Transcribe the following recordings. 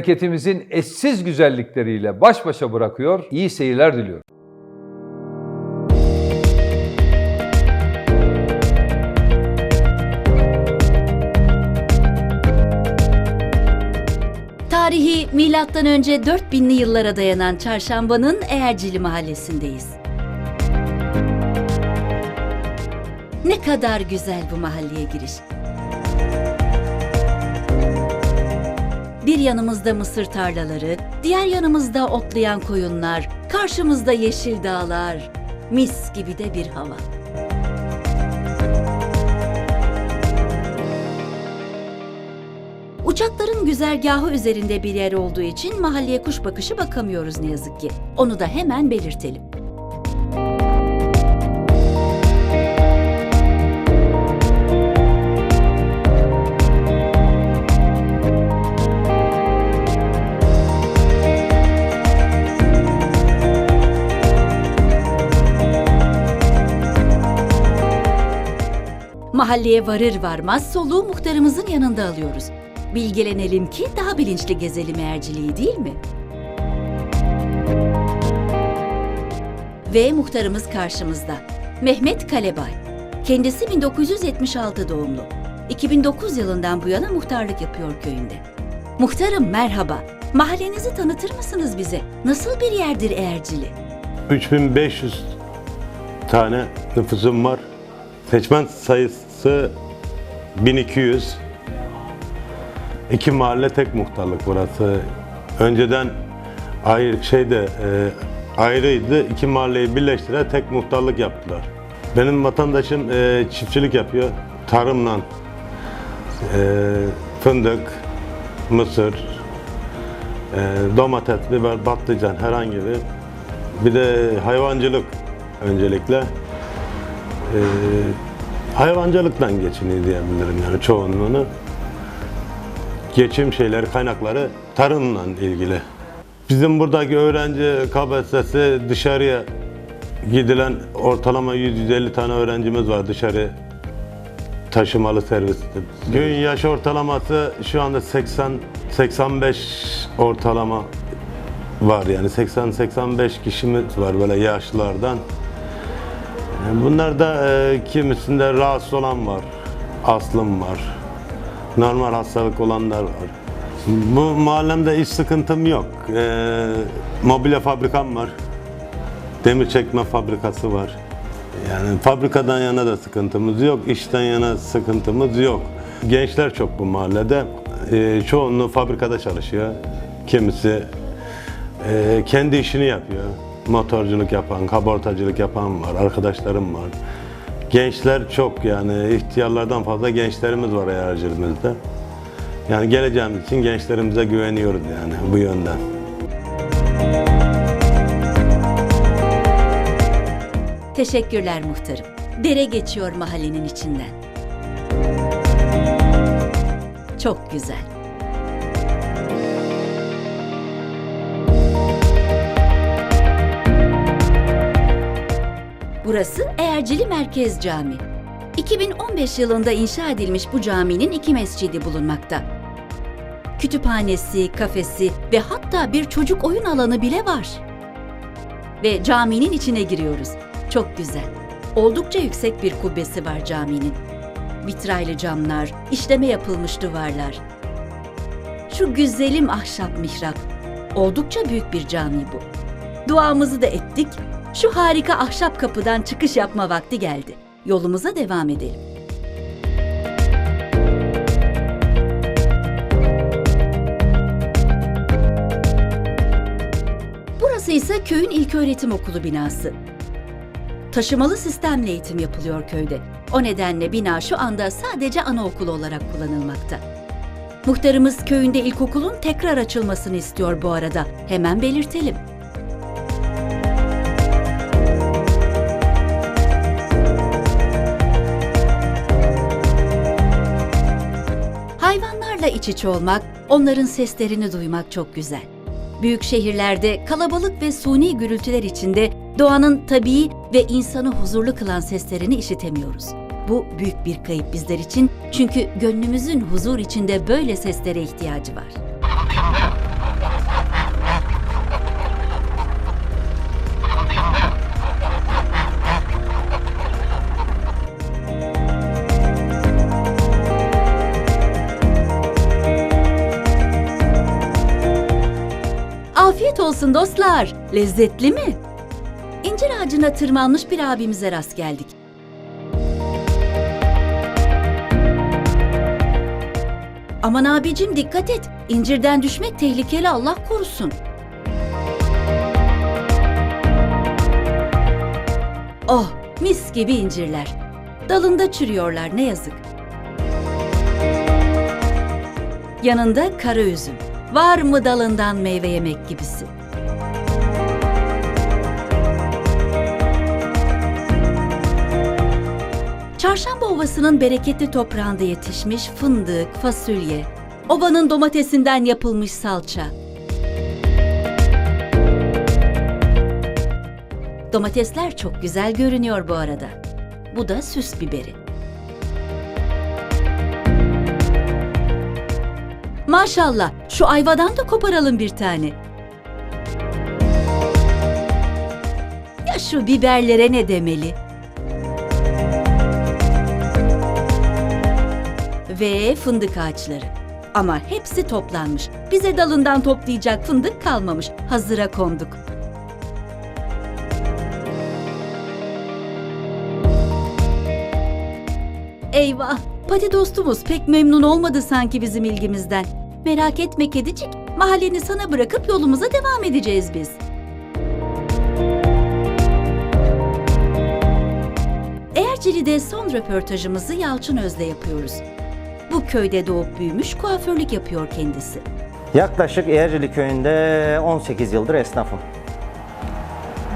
memleketimizin eşsiz güzellikleriyle baş başa bırakıyor, iyi seyirler diliyorum. Tarihi milattan önce 4000'li yıllara dayanan Çarşamba'nın Eğercili mahallesindeyiz. Ne kadar güzel bu mahalleye giriş. Bir yanımızda mısır tarlaları, diğer yanımızda otlayan koyunlar, karşımızda yeşil dağlar, mis gibi de bir hava. Uçakların güzergahı üzerinde bir yer olduğu için mahalleye kuş bakışı bakamıyoruz ne yazık ki. Onu da hemen belirtelim. Mahalleye varır varmaz soluğu muhtarımızın yanında alıyoruz. Bilgilenelim ki daha bilinçli gezelim eğerciliği değil mi? Ve muhtarımız karşımızda. Mehmet Kalebay. Kendisi 1976 doğumlu. 2009 yılından bu yana muhtarlık yapıyor köyünde. Muhtarım merhaba. Mahallenizi tanıtır mısınız bize? Nasıl bir yerdir Eğercili? 3500 tane nüfusum var. Seçmen sayısı 1200. İki mahalle tek muhtarlık burası. Önceden ayrı şeyde e, ayrıydı. İki mahalleyi birleştirerek tek muhtarlık yaptılar. Benim vatandaşım e, çiftçilik yapıyor. Tarımla e, fındık, mısır, e, domates, biber, patlıcan herhangi bir bir de hayvancılık öncelikle. Ee, hayvancılıktan geçiniyor diyebilirim yani çoğunluğunu. Geçim şeyleri, kaynakları tarımla ilgili. Bizim buradaki öğrenci KPSS'si dışarıya gidilen ortalama 150 tane öğrencimiz var dışarı taşımalı serviste. Gün yaş ortalaması şu anda 80 85 ortalama var yani 80-85 kişimiz var böyle yaşlılardan. Yani Bunlar da e, kimisinde rahatsız olan var, aslım var, normal hastalık olanlar var. Bu mahallemde iş sıkıntım yok. E, mobilya fabrikam var, demir çekme fabrikası var. Yani fabrikadan yana da sıkıntımız yok, işten yana sıkıntımız yok. Gençler çok bu mahallede. E, çoğunluğu fabrikada çalışıyor. Kimisi ee, kendi işini yapıyor. Motorculuk yapan, kabortacılık yapan var, arkadaşlarım var. Gençler çok yani ihtiyarlardan fazla gençlerimiz var eğercilimizde. Yani geleceğimiz için gençlerimize güveniyoruz yani bu yönden. Teşekkürler muhtarım. Dere geçiyor mahallenin içinden. Çok güzel. Burası Eğercili Merkez Camii. 2015 yılında inşa edilmiş bu caminin iki mescidi bulunmakta. Kütüphanesi, kafesi ve hatta bir çocuk oyun alanı bile var. Ve caminin içine giriyoruz. Çok güzel. Oldukça yüksek bir kubbesi var caminin. Vitraylı camlar, işleme yapılmış duvarlar. Şu güzelim ahşap mihrap. Oldukça büyük bir cami bu. Duamızı da ettik. Şu harika ahşap kapıdan çıkış yapma vakti geldi. Yolumuza devam edelim. Burası ise köyün ilköğretim okulu binası. Taşımalı sistemle eğitim yapılıyor köyde. O nedenle bina şu anda sadece anaokulu olarak kullanılmakta. Muhtarımız köyünde ilkokulun tekrar açılmasını istiyor bu arada. Hemen belirtelim. İç içe olmak, onların seslerini duymak çok güzel. Büyük şehirlerde kalabalık ve suni gürültüler içinde doğanın tabii ve insanı huzurlu kılan seslerini işitemiyoruz. Bu büyük bir kayıp bizler için çünkü gönlümüzün huzur içinde böyle seslere ihtiyacı var. Olsun dostlar. Lezzetli mi? İncir ağacına tırmanmış bir abimize rast geldik. Aman abicim dikkat et. İncirden düşmek tehlikeli Allah korusun. Oh, mis gibi incirler. Dalında çürüyorlar ne yazık. Yanında kara üzüm. Var mı dalından meyve yemek gibisi? Çarşamba Ovası'nın bereketli toprağında yetişmiş fındık, fasulye, ovanın domatesinden yapılmış salça. Domatesler çok güzel görünüyor bu arada. Bu da süs biberi. Maşallah şu ayvadan da koparalım bir tane. Ya şu biberlere ne demeli? Ve fındık ağaçları. Ama hepsi toplanmış. Bize dalından toplayacak fındık kalmamış. Hazıra konduk. Eyvah! Pati dostumuz pek memnun olmadı sanki bizim ilgimizden. Merak etme kedicik, mahalleni sana bırakıp yolumuza devam edeceğiz biz. Eğercili'de son röportajımızı Yalçın Öz'le yapıyoruz. Köyde doğup büyümüş kuaförlük yapıyor kendisi. Yaklaşık Eğercili köyünde 18 yıldır esnafım.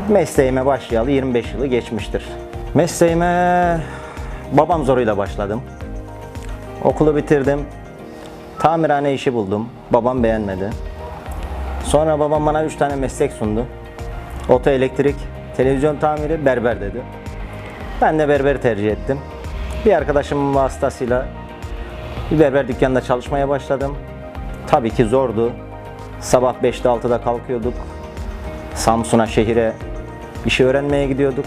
Mesleğime başlayalı 25 yılı geçmiştir. Mesleğime babam zoruyla başladım. Okulu bitirdim. Tamirhane işi buldum. Babam beğenmedi. Sonra babam bana 3 tane meslek sundu. Oto elektrik, televizyon tamiri, berber dedi. Ben de berberi tercih ettim. Bir arkadaşımın vasıtasıyla bir berber dükkanında çalışmaya başladım. Tabii ki zordu. Sabah 5'te 6'da kalkıyorduk. Samsun'a şehire bir şey öğrenmeye gidiyorduk.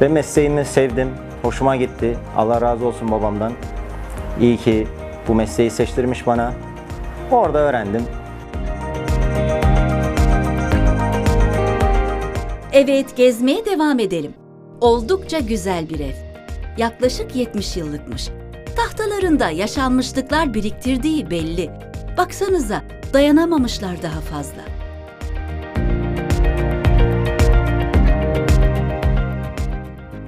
Ve mesleğimi sevdim. Hoşuma gitti. Allah razı olsun babamdan. İyi ki bu mesleği seçtirmiş bana. Orada öğrendim. Evet, gezmeye devam edelim. Oldukça güzel bir ev. Yaklaşık 70 yıllıkmış. Tahtalarında yaşanmışlıklar biriktirdiği belli. Baksanıza, dayanamamışlar daha fazla.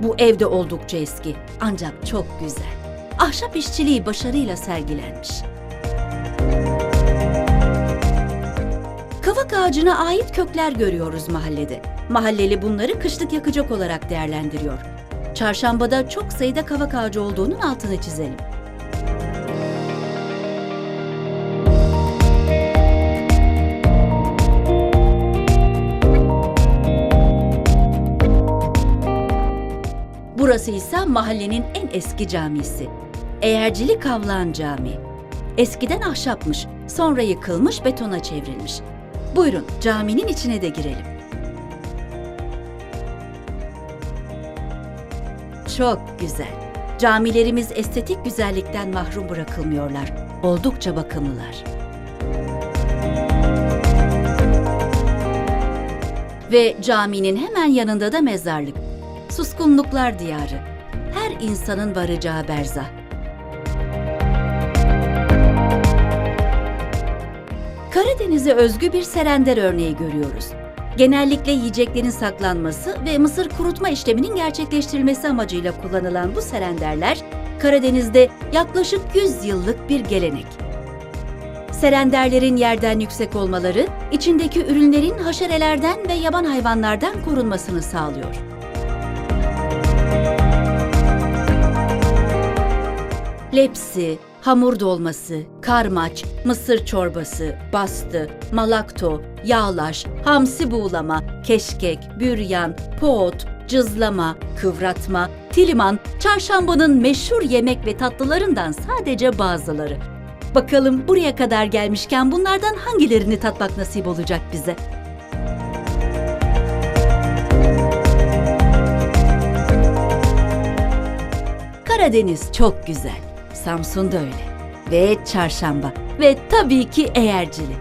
Bu evde oldukça eski ancak çok güzel. Ahşap işçiliği başarıyla sergilenmiş. Kavak ağacına ait kökler görüyoruz mahallede. Mahalleli bunları kışlık yakacak olarak değerlendiriyor. Çarşambada çok sayıda kavak ağacı olduğunun altını çizelim. Burası ise mahallenin en eski camisi. Eğercili Kavlağan Camii. Eskiden ahşapmış, sonra yıkılmış betona çevrilmiş. Buyurun caminin içine de girelim. Çok güzel. Camilerimiz estetik güzellikten mahrum bırakılmıyorlar. Oldukça bakımlılar. Ve caminin hemen yanında da mezarlık. Suskunluklar diyarı. Her insanın varacağı berzah. Karadeniz'e özgü bir serender örneği görüyoruz. Genellikle yiyeceklerin saklanması ve mısır kurutma işleminin gerçekleştirilmesi amacıyla kullanılan bu serenderler Karadeniz'de yaklaşık 100 yıllık bir gelenek. Serenderlerin yerden yüksek olmaları, içindeki ürünlerin haşerelerden ve yaban hayvanlardan korunmasını sağlıyor. Lepsi, hamur dolması, karmaç, mısır çorbası, bastı, malakto, yağlaş, hamsi buğulama, keşkek, büryan, poğut, cızlama, kıvratma, tiliman, çarşambanın meşhur yemek ve tatlılarından sadece bazıları. Bakalım buraya kadar gelmişken bunlardan hangilerini tatmak nasip olacak bize? Karadeniz çok güzel. Samsun da öyle. Ve çarşamba. Ve tabii ki eğercili.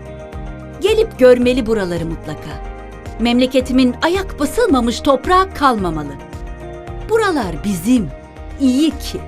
Gelip görmeli buraları mutlaka. Memleketimin ayak basılmamış toprağı kalmamalı. Buralar bizim. İyi ki.